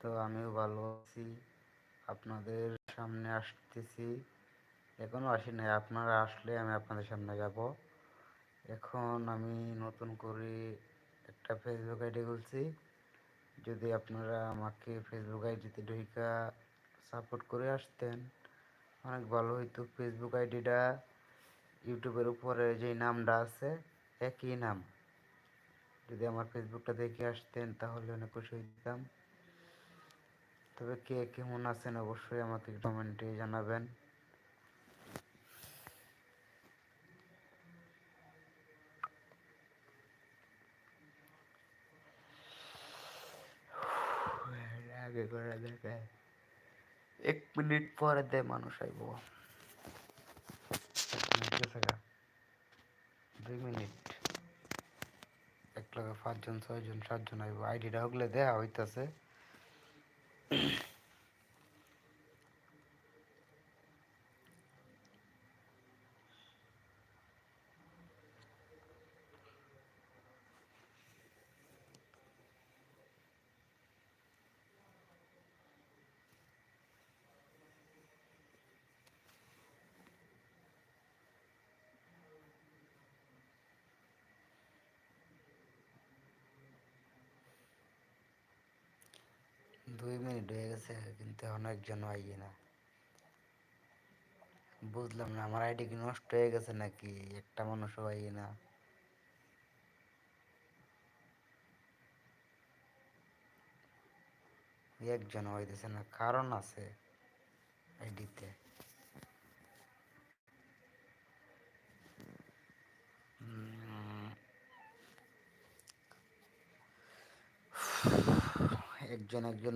তো আমিও ভালো আছি। আপনাদের সামনে আসতেছি। এখনও আসি নাই, আপনারা আসলে আমি আপনাদের সামনে যাব। এখন আমি নতুন করে একটা ফেসবুক আইডি খুলছি। যদি আপনারা আমাকে ফেসবুক আইডিতে ঢুকা সাপোর্ট করে আসতেন, অনেক ভালো হইতো। ফেসবুক আইডিটা ইউটিউবের উপরে যেই নামটা আছে, একই নাম। যদি আমার ফেসবুকটা দেখে আসতেন, তাহলে অনেক খুশি হইতাম। তবে কে কেমন আছেন অবশ্যই আমাকে কমেন্টে জানাবেন। আগে করে দেখায় এক মিনিট পরে দে মানুষ আইব। দুই মিনিট। এক লগে পাঁচজন, ছয়জন, সাতজন আইব। আইডিটা হগলে দেয়া হইতাছে দুই হয়ে গেছে কিন্তু অনেকজন আইয়ে না। বুঝলাম না, আমার আইডি কি নষ্ট হয়ে গেছে নাকি? একটা মানুষও আইয়ে না। একজন হইতেছে না, কারণ আছে আইডিতে। একজন একজন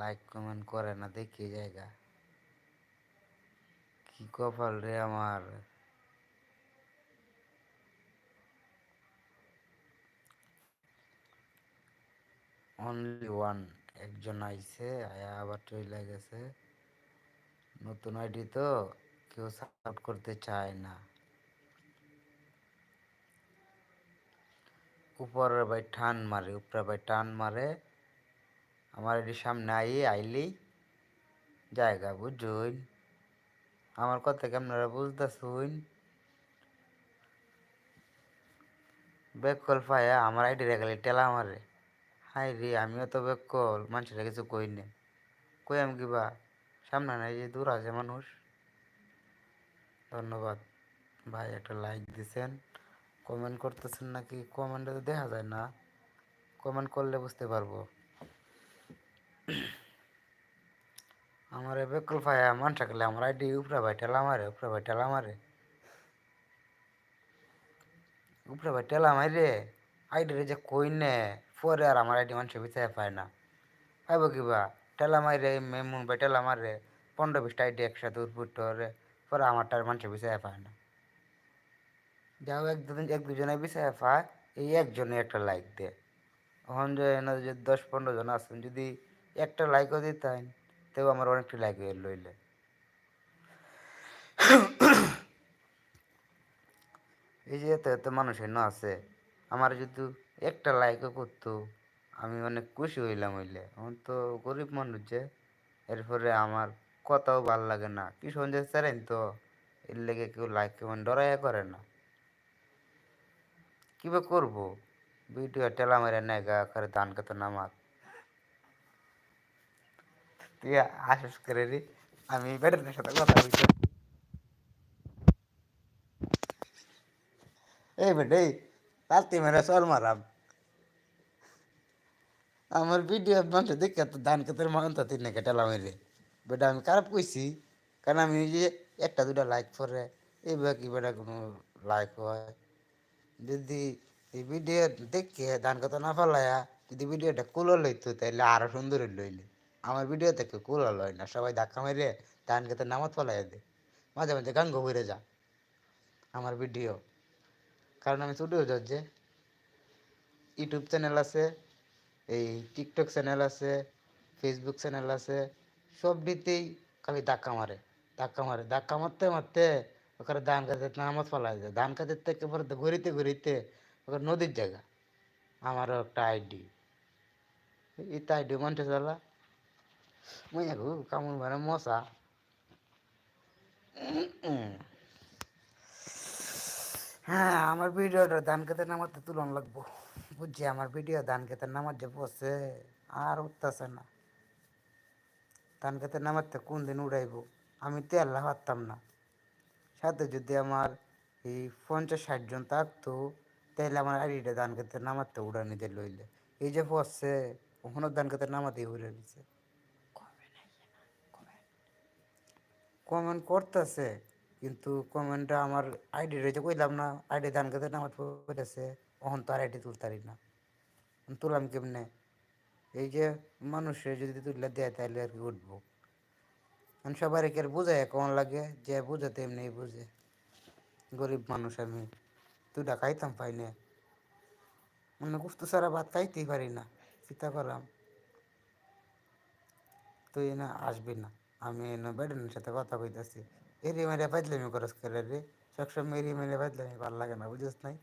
লাইক কমেন্ট করে না, দেখি জায়গা। কি কপাল রে আমার। অনলি ওয়ান একজন আইছে, আয়া আবার চলে গেছে। নতুন আইডি তো, কেউ সাপোর্ট করতে চায় না। উপরের ভাই টান মারে উপরে ভাই টান মারে। আমার এটি সামনে আই আইলি। জায়গা বুঝুন। আমার কথা কি আপনারা বুঝতেছুন? ব্যাক কল পায়া আমার আইডি রেখালি টেলা মারে হাই রে, আমিও তো ব্যাক কল মানুষের কিছু কই নে। কই আমি কিবা? সামনে নাই যে দূর আছে মানুষ। ধন্যবাদ। ভাই, একটা লাইক দিছেন। কমেন্ট করতেছেন নাকি? কমেন্টে তো দেখা যায় না। কমেন্ট করলে বুঝতে পারব। আমার বেকল ফায়া মান থাকলে আমার আইডি উপরে ভাই টেলা মারে উপরে ভাই টেলা মারে উপরে ভাই টেলা মারে আইডি রে যে কই নে, পরে আর আমার আইডি মানুষের বিচার পায় না। পাইব কিবা? টেলা মারে মেমুন ভাই টেলা মারে পনেরো বিশটা আইডি একসাথে উৎপুট রে, পরে আমারটার মানুষের বিচার পায় না। যাও এক দুদিন, এক দুজনে বিচার পায়, এই একজনে একটা লাইক দে। এখন যে দশ পনেরো জন আসুন যদি একটা লাইকও দিতেন, তেও আমার অনেকটা লাইক লইলে এই যে এত এত মানুষ এনে আছে, আমার যদি একটা লাইকও করতো, আমি অনেক খুশি হইলাম হইলে। এখন তো গরিব মানুষ যে, এরপরে আমার কথাও ভালো লাগে না। কি সঞ্জয় চারেন তো, এর লেগে কেউ লাইক কেমন ডরাইয়া করে না। কীভাবে করব? ভিডিও টেলা মেরে নেগা করে ধান কত নামাত। তুই আশাস করে রে। চল মারাম। আমার ভিডিও মানুষ দেখে তো ধান ক্ষেতের মান তো তিন টেলা মেরে বেটা, আমি খারাপ কইছি, কারণ আমি যে একটা দুটা লাইক করে এইবার কি বেটা কোনো লাইক হয়? যদি এই ভিডিও দেখে ধান কথা না ফেলায়া, যদি ভিডিওটা কুলো লইতো তাহলে আরও সুন্দর লইলে আমার ভিডিও থেকে কুলো লয় না। সবাই ধাক্কা মেরে ধান খেতে নামাত ফেলাই দে মাঝে মাঝে গান গভীরে যা আমার ভিডিও কারণ আমি স্টুডিও যে ইউটিউব চ্যানেল আছে, এই টিকটক চ্যানেল আছে ফেসবুক চ্যানেল আছে, সব দিতেই খালি ধাক্কা মারে ধাক্কা মারে। ধাক্কা মারতে মারতে ওখানে ধান খাতে নামাজ ফেলা যায় ধান খাতের থেকে পরে ঘুরিতে ঘুরিতে ওখানে নদীর জায়গা। আমারও একটা আইডি এই তো আইডি মনটা চালা। মই গো কামড় মানে মশা হ্যাঁ আমার ভিডিওটা ধান খেতে নামাতে তুলন লাগবো। বুঝছি আমার ভিডিও ধান খেতে নামার যে বসে আর উঠতেছে না। ধান খেতে নামাতে কোন দিন উড়াইব আমি তো আল্লাহ পারতাম না। সাথে যদি আমার এই পঞ্চাশ ষাট জন থাকতো তাহলে আমার আইডিটা ধান খেতে নামাতে উড়ানি দিয়ে লইলে। এই যে বসছে ওখানে ধান খেতে নামাতেই উড়ে দিছে কমেন্ট করতেছে, কিন্তু কমেন্টটা আমার আইডি রয়েছে কইলাম না আইডি ধান খেতে নামাজ পড়েছে ওখান তো আর আইডি তুলতারি না। তুলাম কেমনে? এই যে মানুষের যদি তুললে দেয় তাহলে আর কি উঠবো? সবার কি আর বোঝায়, কেমন লাগে? যে বুঝাতে এমনি বুঝে। গরিব মানুষ আমি দুটা খাইতাম পাই না মানে কুস্তু সারা ভাত খাইতেই পারি না, চিন্তা করলাম। তুই না, আসবি না। আমি এনে বেডেনের সাথে কথা কইতেছি। এরি মেরে পাইতলামি করস করে রে? সবসময় এরি মেরে পাইতলামি ভালো লাগে না, বুঝিস নাই?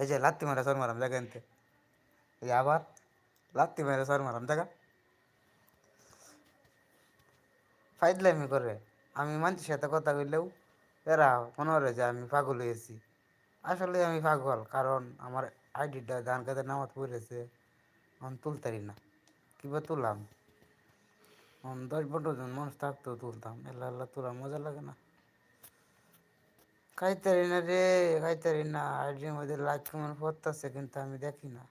এই যে লাত্তি মারা সর মারাম জায়গা এনতে। এই আবার লাত্তি মেরে সর মারাম জায়গা। ফাইদলামি করে। আমি মানুষের সাথে কথা কইলেও এরা মনে করে যে আমি পাগল হয়েছি। আসলে আমি পাগল, কারণ আমার আইডিটা ধান কাতে নামাজ পড়েছে। আমি তুলতারি না। কিবা তুলাম? দশ পনেরো জন মানুষ থাকতেও তুলতাম। এল্লা এল্লা তোলা মজা লাগে না। খাইতারি না রে খাইতারি না। আইডির মধ্যে লাইক কমেন্ট পড়তেছে কিন্তু আমি দেখি না।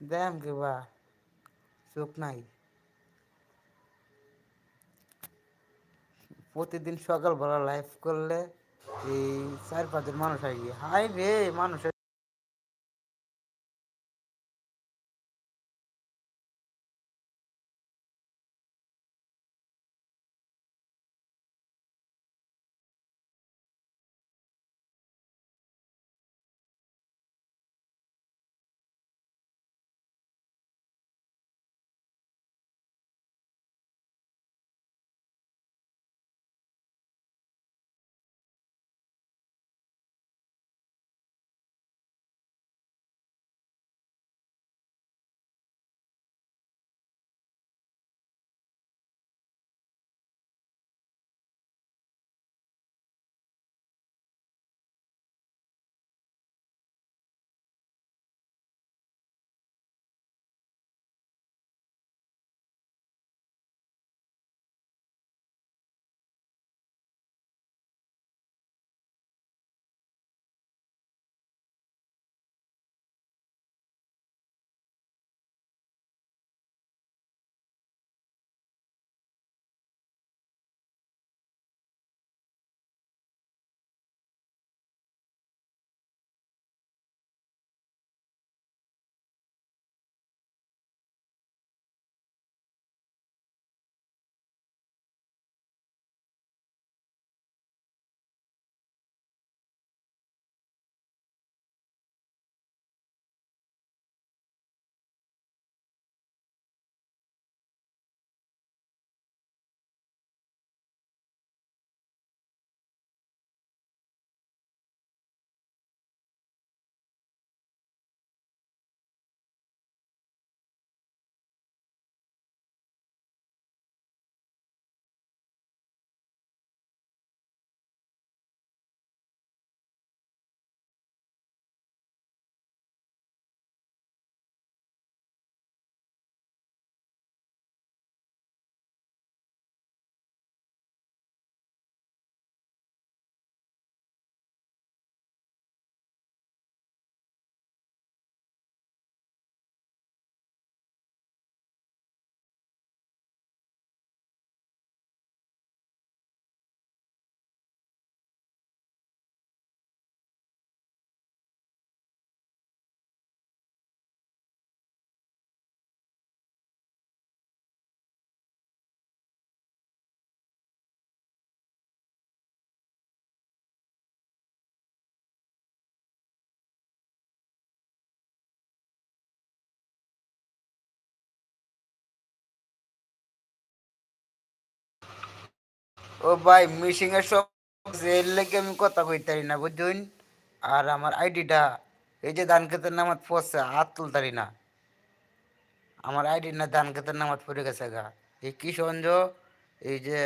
ব্যায়াম কিবা চোখ নাই। প্রতিদিন সকালবেলা লাইভ করলে এই চার পাঁচজন মানুষ আসবে হাই রে মানুষের ও ভাই মিশিং এর সব এর লেগে আমি কথা কইতারি না বুঝুন আর আমার আইডিটা, এই যে ধান খেতের নামাজ পড়ছে, হাত তুলতারি না। আমার আইডি না ধান খেতের নামাজ পড়ে গেছে গা। এই কিশোরগঞ্জ এই যে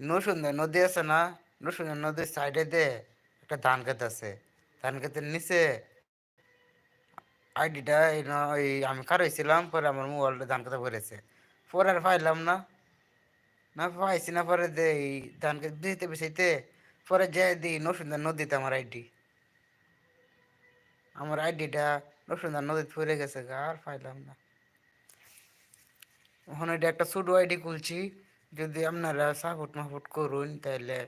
নসুন্দর নদী আছে না নসুন্দর নদীর সাইডে দে একটা ধান খেত আছে। ধান খেতের নিচে আইডিটা এই আমি ওই ছিলাম পরে আমার মোবাইলটা ধান খেতে পড়েছে। পরে আর পাইলাম না। না পাইছি না, পরে দে এই ধান খেতে দিতে বেশিতে পরে যে দি নসুন্দর নদীতে আমার আইডি। আমার আইডিটা নসুন্দর নদীতে পড়ে গেছে আর পাইলাম না। ওখানে একটা ছোট আইডি খুলছি, যদি আপনারা সাপোর্ট মাপোর্ট করুন তাহলে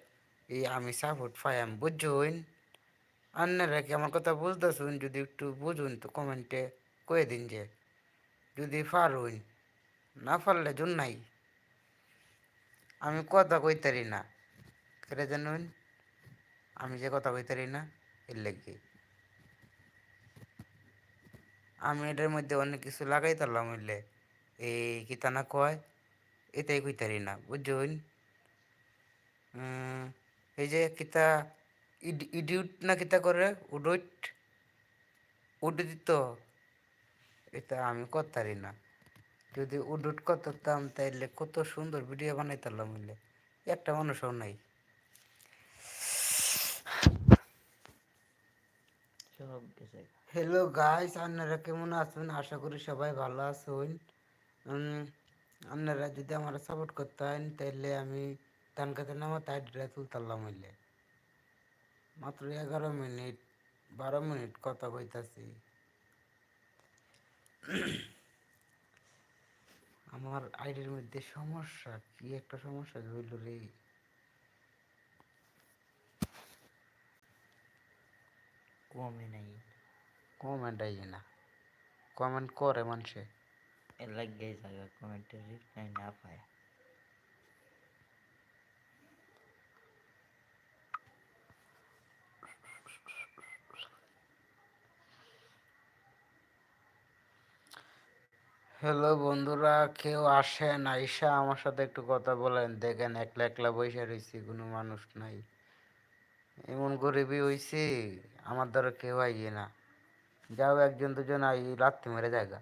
এই আমি সাপোর্ট পাই আমি বুঝুন? আপনারা কি আমার কথা বুঝতেছুন? যদি একটু বুঝুন তো কমেন্টে কয়ে দিন যে, যদি পারুন। না পারলে জন্য নাই। আমি কথা কইতারি না। কেটে জানুন আমি যে কথা কইতারি না, এর লেগে। আমি এটার মধ্যে অনেক কিছু লাগাই তারলাম হইলে। এই কিতা না কয়? এটাই কইতারি না বুঝুন এই যে কিতা ইড- ইডিউট না কিতা করে? উডুট উড এটা আমি করতারি না। যদি উডুট করতাম তাইলে কত সুন্দর ভিডিও বানাইতাম হইলে। একটা মানুষও নাই। হ্যালো গাইস আপনারা কেমন আছেন? আশা করি সবাই ভালো আছেন। আপনারা যদি আমার সাপোর্ট করতেন তাহলে আমি ধান খেতে নামা তাই ড্রেস তুলতাম হইলে। মাত্র এগারো মিনিট বারো মিনিট কথা কইতাছি। আমার আইডির মধ্যে সমস্যা কি একটা সমস্যা হইল রে? কমে নাই। কমেন্ট আই না। কমেন্ট করে মানুষে। এর লাগে জায়গা কমেন্টের রিপ্লাই না পায়। হ্যালো বন্ধুরা, কেউ আসেন? আইসা আমার সাথে একটু কথা বলেন। দেখেন, একলা একলা বসে রয়েছি কোনো মানুষ নাই। এমন গরিবই হইছি, আমার দ্বারা কেউ আইয়ে না। যাও একজন দুজন আই লাত্তি মেরে জায়গা।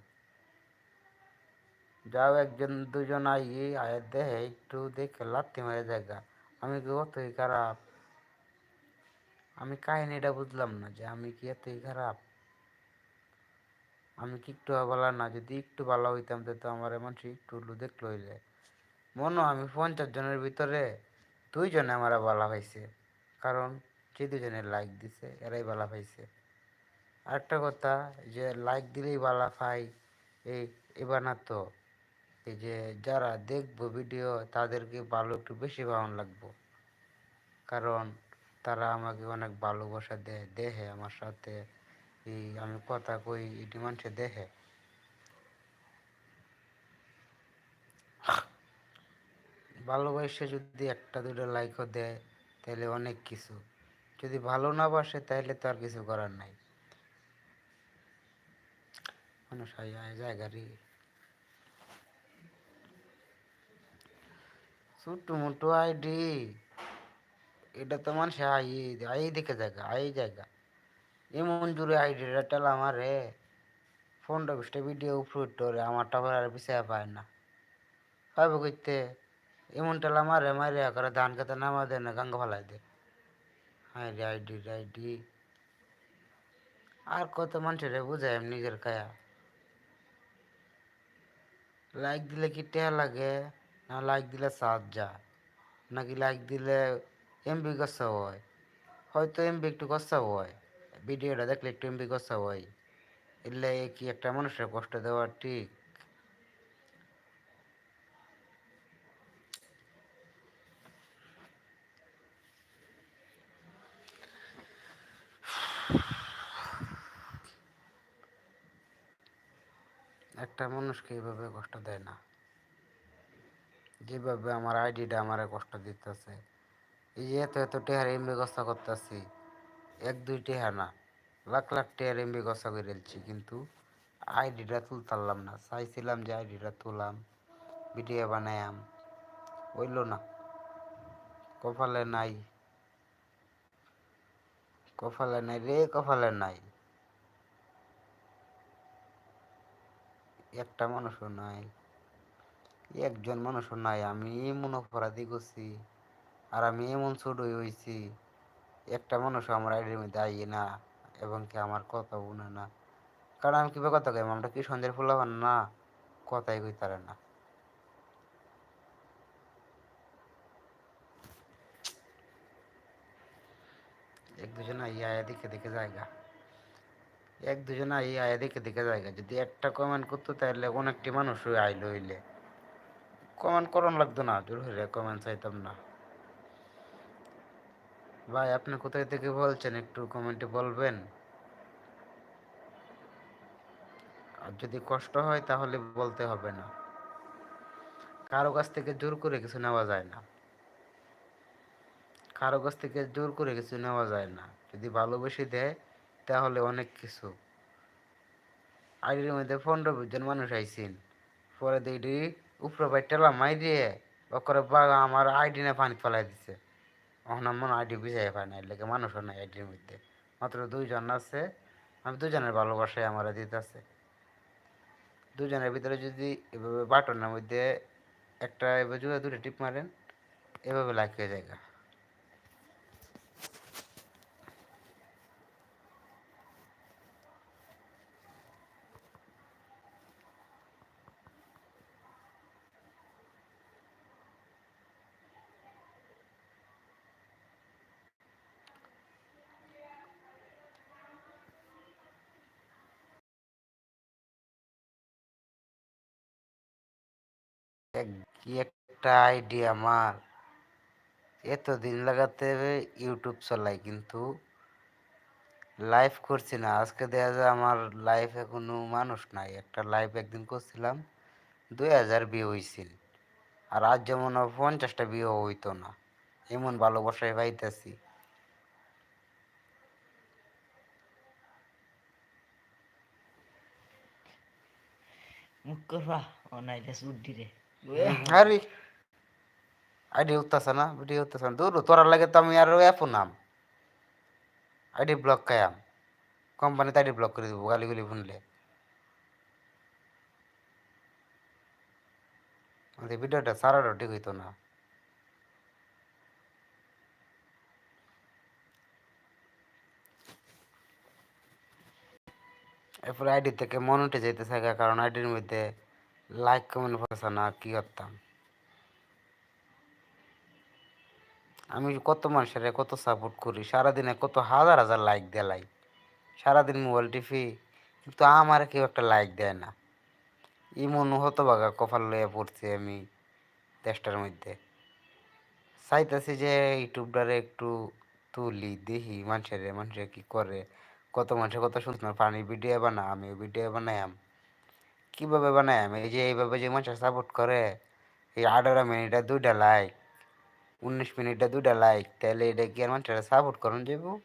যাও একজন দুজন আই আয় দেহে একটু দেখে লাত্তি মেরে জায়গা। আমি কি অতই খারাপ? আমি কাহিনিটা বুঝলাম না যে আমি কি এতই খারাপ? আমি কি একটু ভালো না, যদি একটু ভালো হইতাম তো আমার মানুষ একটু হলেও দেখল হইলে। মনে আমি পঞ্চাশ জনের ভিতরে দুইজনে আমার ভালো হয়েছে কারণ যে দুজনে লাইক দিছে এরাই ভালো পাইছে আরেকটা কথা, যে লাইক দিলেই ভালো পাই এই এবার না তো, এই যে যারা দেখব ভিডিও তাদেরকে ভালো একটু বেশি ভালো লাগবো। কারণ তারা আমাকে অনেক ভালোবাসা দেয়, দেহে আমার সাথে। আমি কথা কই, এটি মানুষে দেখে। ভালোবাসে যদি একটা দুটো লাইকও দেয়, তাহলে অনেক কিছু। যদি ভালো না বাসে, তাহলে তো আর কিছু করার নাই। মানুষ জায়গারই ছোট্ট মোটো আইডি এটা তো মানুষ আই আই দেখে জায়গা আই জায়গা। এমন জুড়ে আইডিটা টেলা আমারে ফোনটা বিশটা ভিডিও আপলোড করে আমার টাকা আর পিছিয়ে পায় না। পাইব করতে এমন টেলা মারে মারে করে ধান খেতে নামা দেয় না, গাঙ্গা ফালাই দে হাই রে আইডি। আইডি আর কত মানুষের বুঝায় নিজের কায়া লাইক দিলে কি টেয়া লাগে, না লাইক দিলে সাত যায় নাকি লাইক দিলে এমবি কষা হয়? হয়তো এমবি একটু কষা হয়। ভিডিওটা দেখলে একটু এমবি কষা হয়। এলে কি একটা মানুষের কষ্ট দেওয়া ঠিক? একটা মানুষকে এইভাবে কষ্ট দেয় না। যেভাবে আমার আইডিটা আমারে কষ্ট দিতেছে। এই যে এত এত টেহার এমবি করতেছি। এক দুই টেহা না লাখ লাখ টেহার এমবি ব্যবস্থা করে ফেলছি কিন্তু আইডিটা তুলতারলাম না। চাইছিলাম যে আইডিটা তুলাম, ভিডিও বানায়াম। হইল না। কপালে নাই। কপালে নাই রে, কপালে নাই। একটা মানুষও নাই। একজন মানুষও নাই। আমি এমন অপরাধী করছি, আর আমি এমন ছোট হয়েছি একটা মানুষ আমার আইডির মধ্যে আইয়ে না এবং কি আমার কথা শুনে না। কারণ আমি কীভাবে কথা কইম আমরা কি সন্ধ্যের ফুলাবান? না, কথাই কইতারে না। এক দুজন আইয়া আয়া দেখে দেখে জায়গা। এক দুজন আইয়া আয়া দেখে দেখে জায়গা। যদি একটা কমেন্ট করতো তাহলে অনেকটি মানুষ আইলো হইলে। কমেন্ট করন লাগতো না, জোর হইলে কমেন্ট চাইতাম না। ভাই, আপনি কোথায় থেকে বলছেন? একটু কমেন্টে বলবেন। আর যদি কষ্ট হয়, তাহলে বলতে হবে না। কারও কাছ থেকে জোর করে কিছু নেওয়া যায় না। কারও কাছ থেকে জোর করে কিছু নেওয়া যায় না। যদি ভালোবেসে দেয়, তাহলে অনেক কিছু। আইডির মধ্যে পনেরো জন মানুষ আইসিন পরে দেখি উপরে বাই টেলা মাই দিয়ে ওকরে বাগা আমার আইডি না পানি ফেলাই দিছে। এখন আমার আইডি বিজাই পায় না এলাকা মানুষও নাই আইডির মধ্যে। মাত্র দুইজন আছে, আমি দুজনের ভালোবাসায় আমার দিতেছে। দুজনের ভিতরে যদি এভাবে বাটনের মধ্যে একটা এভাবে জুড়ে দুটো টিপ মারেন, এভাবে লাইক হয়ে যায় কি একটা আইডিয়া আমার এত দিন লাগাতে ইউটিউব চলাই কিন্তু লাইভ করছি না। আজকে দেখা যায় আমার লাইফে কোনো মানুষ নাই। একটা লাইভ একদিন করছিলাম, দুই হাজার বিয়ে হয়েছিল আর আজ যেমন পঞ্চাশটা বিয়ে হইতো না। এমন ভালোবাসায় পাইতেছি। মুখ করবা ও নাইলে সুড্ডি রে আরে, আইডি উঠতেছে না, ভিডিও উঠতেছে না। দূর, তোরার লাগে তো আমি আর অ্যাপও নাম। আইডি ব্লক খায়াম কোম্পানিতে আইডি ব্লক করে দেবো গালিগুলি আমাদের ভিডিওটা সারাটা ঠিক হইতো না। এরপরে আইডি থেকে মন উঠে যেতে থাকে কারণ আইডির মধ্যে লাইক কমেন্ট পড়ছে না, কি করতাম? আমি কত মানুষের কত সাপোর্ট করি, সারাদিনে কত হাজার হাজার লাইক দেয় লাইক সারাদিন মোবাইল টিপি, কিন্তু আমার কেউ একটা লাইক দেয় না। ইমন হতো বাগা কপাল লইয়া পড়ছি আমি দেশটার মধ্যে। চাইতেছি যে ইউটিউবটারে একটু তুলি, দেখি মানুষের মানুষের কি করে, কত মানুষের কত সুন্দর পানি ভিডিও বানা আমি ভিডিও বানাইম কীভাবে বানাইম এই যে এইভাবে যে মানুষের সাপোর্ট করে, এই আঠারো মিনিটে দুইটা লাইক উনিশ মিনিটে দুইটা লাইক তাহলে এটা কি আর মানুষের সাপোর্ট করুন যাইব?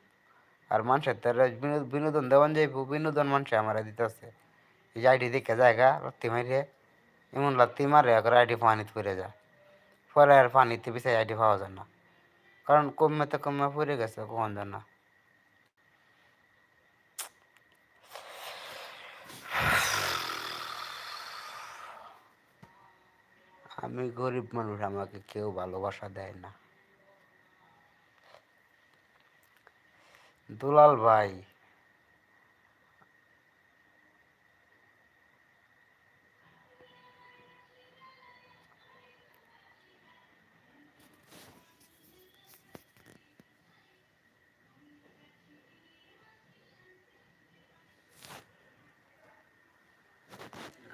আর মানুষের তারা বিনো- বিনোদন দেওয়ান যাইব, বিনোদন মানুষে আমার দিতেছে। এই যে আইডি দেখে জায়গা লাত্তি মারিয়ে এমন লাত্তি মারে করে আইডি পানিতে পড়ে যায়। পরে আর পানিতে পিছিয়ে আইডি পাওয়া যায় না। কারণ কমে তো কমে পড়ে গেছে, কখন যায় না আমি গরিব মানুষ, আমাকে কেউ ভালোবাসা দেয় না। দুলাল ভাই,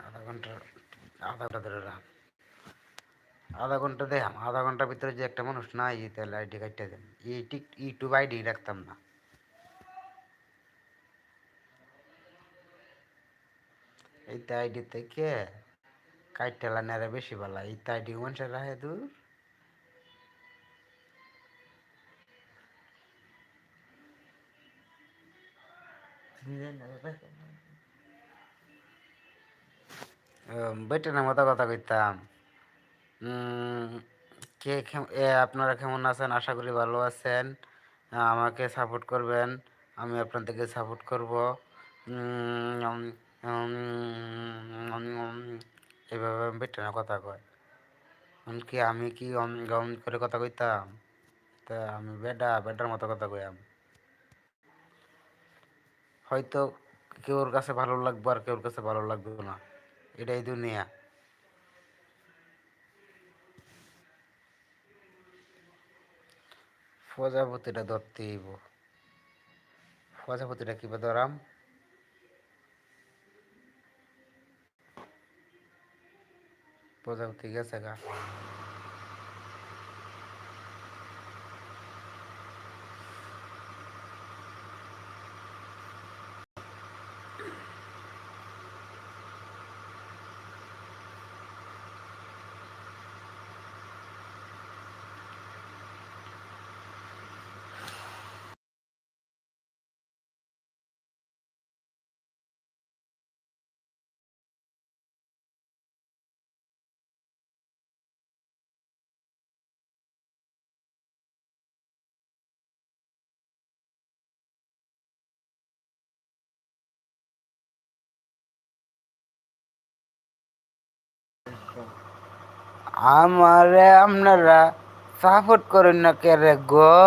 আধা ঘণ্টা আধা ঘণ্টা ধরে রাখ আধা ঘণ্টা দেখাম, আধা ঘণ্টার ভিতরে যে একটা মানুষ নাই তাহলে আইডি কাটতে দেন। এই ইউটিউব আইডি রাখতাম না। এইটা আইডি থেকে কাইটেলা নেড়ে বেশি ভালো এইটা আইডি মানুষের রাখে দূর? বেটে না মতো কথা কইতাম। কে আপনারা কেমন আছেন? আশা করি ভালো আছেন। আমাকে সাপোর্ট করবেন। আমি আপনাদেরকে সাপোর্ট করব। এরকম বেটে না কথা কয়। এমনকি আমি কি গম করে কথা কইতাম? তা আমি বেডা, বেডার মতো কথা কইয়াম। হয়তো কেউর কাছে ভালো লাগবে আর কেউর কাছে ভালো লাগবে না। এটাই দুনিয়া। প্রজাপতিটা ধরতে হইব। প্রজাপতিটা কিবা ধরাম? প্রজাপতি গেছে গা। আমারে আপনারা সাপোর্ট করেন না কে রে গো?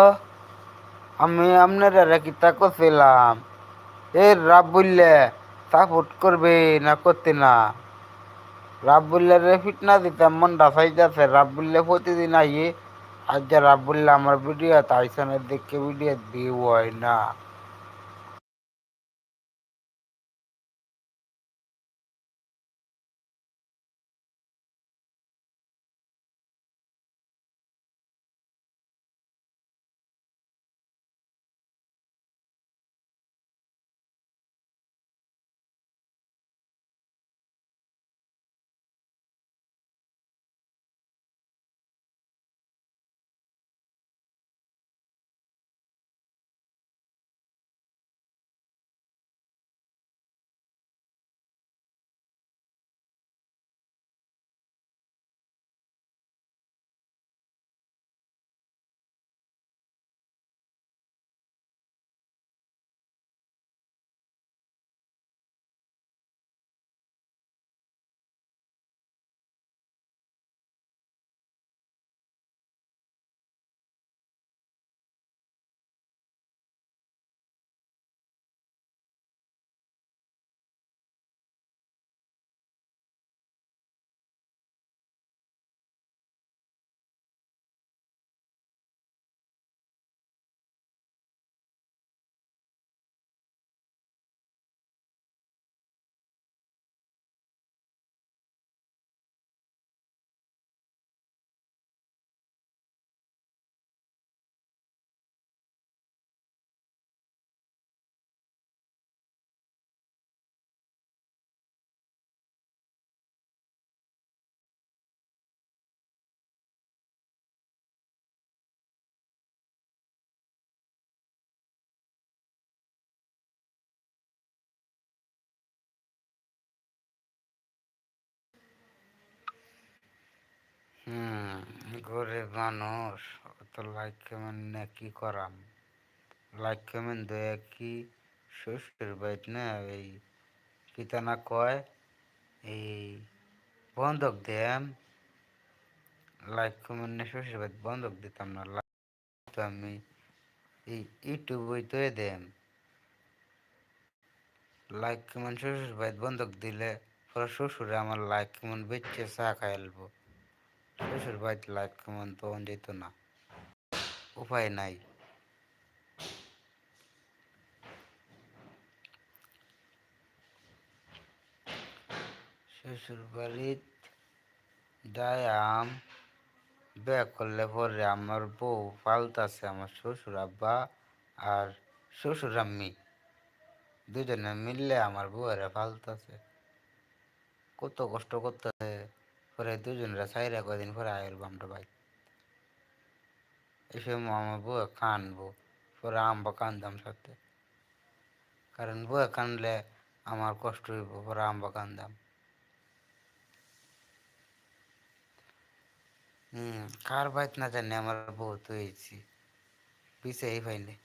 আমি আপনারা কিতা করছিলাম? এ রাব বললে সাপোর্ট করবে না করতে না। রাব বললে রে ফিটনা দিতাম মনটা রাব বললে প্রতিদিন আইয়ে আজ যে রাব বললে আমার ভিডিও তাইসনের দেখে ভিডিও ভিউ হয় না। গরিব মানুষ অত লাইক কমেন্ট নিয়ে কি করাম? লাইক কমেন্ট দেয় কি শ্বশুর বাইট না এই কিতা না কয়? এই বন্ধক দেম লাইক কমেন্ট নিয়ে শ্বশুর বাইট বন্ধক দিতাম না, like, তো আমি এই ইউটিউবই তো দেম লাইক কমেন্ট শ্বশুর বাইট বন্ধক দিলে পরে শ্বশুরে আমার লাইক কমেন্ট বেচে চা খাই শ্বশুর বাড়িতে লাইক কমেন্ট তখন যেত না। উপায় নাই। শ্বশুর বাড়িত যায়াম বিয়ে করলে পরে আমার বউ পাল্টাছে আমার শ্বশুর আব্বা আর শ্বশুর আম্মি। দুজনে মিললে আমার বউয়েরা পাল্টাছে কত কষ্ট করতেছে পরে দুজনরা সাইরা কদিন পরে আয়ের বামটা ভাই এসে আমার বউ কানবো পরে আম্বা কান্দাম সাথে কারণ বউ কানলে আমার কষ্ট হইব, পরে আম্বা কান্দাম হম, কার বাইত না জানি, আমার বউ তো হয়েছি পিছিয়ে পাইনি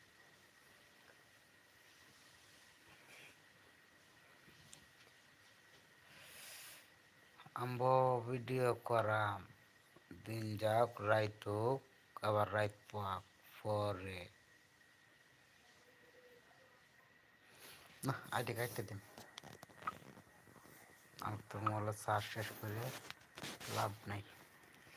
আম্ব ভিডিও করাম। দিন যাক, রাইত আবার রাইত পাক পরে। না আইডি কাটতে দিন। আমি তো মোলা চার্জ শেষ করে লাভ নাই।